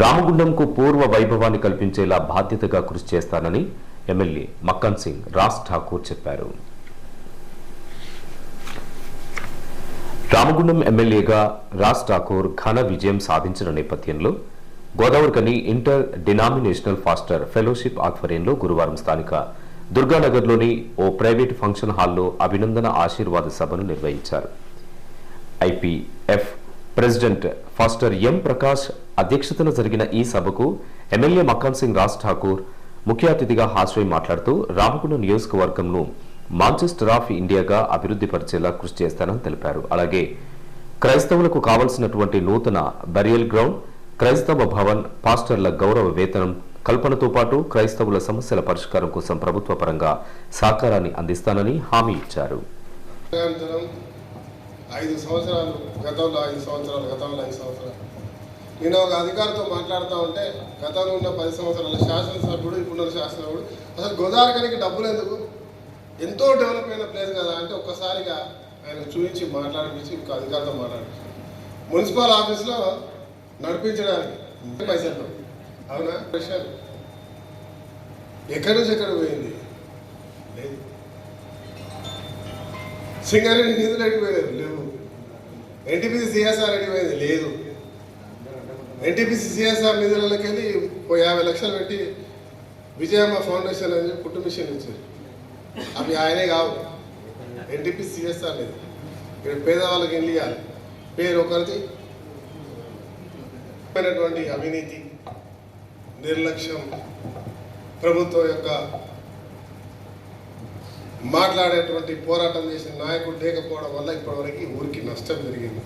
రామగుండంకు పూర్వ వైభవాన్ని కల్పించేలా బాధ్యతగా కృషి చేస్తానని ఎమ్మెల్యే మక్కన్ సింగ్ రాజ్ ఠాకూర్ చెప్పారు. రామగుండం ఎమ్మెల్యేగా రాజ్ ఠాకూర్ ఘన విజయం సాధించిన నేపథ్యంలో Godavarikhani inter denominational pastor fellowship ఆధ్వర్యంలో గురువారం స్థానిక దుర్గానగర్లోని ఓ ప్రైవేట్ ఫంక్షన్ హాల్లో అభినందన ఆశీర్వాద సభను నిర్వహించారు. IPF president pastor M Prakash అధ్యక్షతన జరిగిన ఈ సభకు ఎమ్మెల్యే మక్కాన్ సింగ్ రాజ్ ఠాకూర్ ముఖ్య అతిథిగా హాజరై మాట్లాడుతూ రామగుండం నియోజకవర్గంను మాంచెస్టర్ ఆఫ్ ఇండియాగా అభివృద్ధి పరిచేలా కృషి చేస్తానని తెలిపారు. అలాగే క్రైస్తవులకు కావలసినటువంటి నూతన బరియల్ గ్రౌండ్ క్రైస్తవ భవన్ పాస్టర్ల గౌరవ వేతనం కల్పనతో పాటు క్రైస్తవుల సమస్యల పరిష్కారం కోసం ప్రభుత్వ పరంగా సహకారాన్ని అందిస్తానని హామీ ఇచ్చారు. ఐదు సంవత్సరాలు గతంలో ఐదు సంవత్సరాలు గతంలో ఐదు సంవత్సరాలు. నేను ఒక అధికారితో మాట్లాడుతూ ఉంటే గతంలో ఉన్న పది సంవత్సరాల శాసనసభ్యుడు ఇప్పుడున్న శాసనసభ్యుడు అసలు గోదావరికి డబ్బులు ఎందుకు? ఎంతో డెవలప్ అయిన ప్లేస్ కదా అంటే ఒక్కసారిగా ఆయన చూపించి మాట్లాడిపించి ఒక అధికారితో మాట్లాడించి మున్సిపల్ ఆఫీస్లో నడిపించడానికి పైసలు. అవునా? ప్రశ్న ఎక్కడి నుంచి ఎక్కడ పోయింది? లేదు. సింగరేణి నిధులు అడిగిపోయారు లేవు. ఎన్టీపీసీ సిఎస్ఆర్ అనేది లేదు. ఎన్టీపీసీ సిఎస్ఆర్ నిధులకి వెళ్ళి ఓ యాభై లక్షలు పెట్టి విజయమ్మ ఫౌండేషన్ అని కుట్టు పుట్టు మిషన్ ఇచ్చారు. అవి ఆయనే కావు. ఎన్టీపీ సిఎస్ఆర్ లేదు. ఇక్కడ పేదవాళ్ళకి వెళ్ళి ఇవ్వాలి పేరు ఒకరిది. అవినీతి నిర్లక్ష్యం ప్రభుత్వం యొక్క మాట్లాడేటువంటి పోరాటం చేసిన నాయకుడు లేకపోవడం వల్ల ఇప్పటివరకు ఊరికి నష్టం జరిగింది.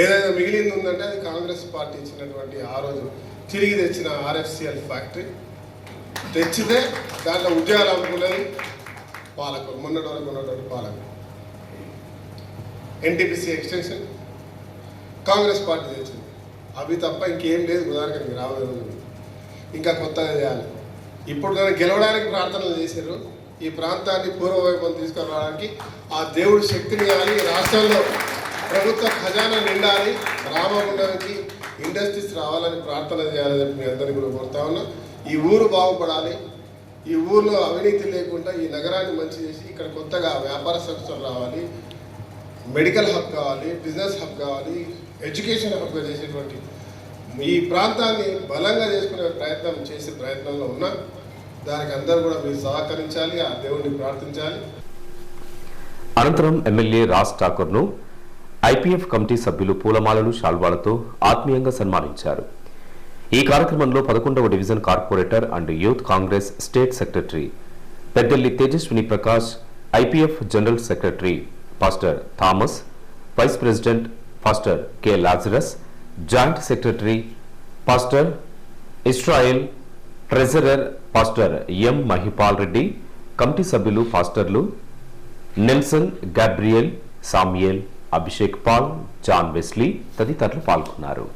ఏదైనా మిగిలింది ఉందంటే అది కాంగ్రెస్ పార్టీ ఇచ్చినటువంటి ఆ రోజు తిరిగి తెచ్చిన ఆర్ఎఫ్సిఎల్ ఫ్యాక్టరీ. తెచ్చితే దాంట్లో ఉద్యోగాలు అమ్ముకునేది పాలకులు మొన్నటి వరకు ఉన్నటువంటి పాలకులు. ఎన్టీపీసీ ఎక్స్టెన్షన్ కాంగ్రెస్ పార్టీ తెచ్చింది. అవి తప్ప ఇంకేం లేదు ఉదాహరణకి రాబోయే ఇంకా కొత్తగా చేయాలి. ఇప్పుడు నన్ను గెలవడానికి ప్రార్థనలు చేశారు ఈ ప్రాంతాన్ని పూర్వవైపును తీసుకురావడానికి ఆ దేవుడి శక్తిని ఇవ్వాలి రాష్ట్రంలో ప్రభుత్వ ఖజానా నిండాలి రామగుండానికి ఇండస్ట్రీస్ రావాలని ప్రార్థన చేయాలని చెప్పి మీ అందరినీ కూడా కోరుతా ఉన్నా. ఈ ఊరు బాగుపడాలి. ఈ ఊర్లో అవినీతి లేకుండా ఈ నగరాన్ని మంచి చేసి ఇక్కడ కొత్తగా వ్యాపార సంస్థలు రావాలి. మెడికల్ హబ్ కావాలి బిజినెస్ హబ్ కావాలి ఎడ్యుకేషన్ హబ్గా చేసేటువంటి ఈ ప్రాంతాన్ని బలంగా చేసుకునే ప్రయత్నం చేసే ప్రయత్నంలో ఉన్నా. దానికి అందరూ కూడా మీరు సహకరించాలి ఆ దేవుడిని ప్రార్థించాలి. అనంతరం ఎమ్మెల్యే రాజ్ ఠాకూర్ను ఐపీఎఫ్ కమిటీ సభ్యులు పూలమాలలు శాల్వాలతో ఆత్మీయంగా సన్మానించారు. ఈ కార్యక్రమంలో పదకొండవ division corporator and youth Congress state secretary Peddelli Tejaswini Prakash IPF general secretary pastor Thomas vice president pastor K. Lazarus joint secretary pastor Israel treasurer pastor M Mahipal Reddy committee సభ్యులు పాస్టర్లు Nelson Gabriel Samuel Abhishek Paul John Wesley తదితరులు పాల్గొన్నారు.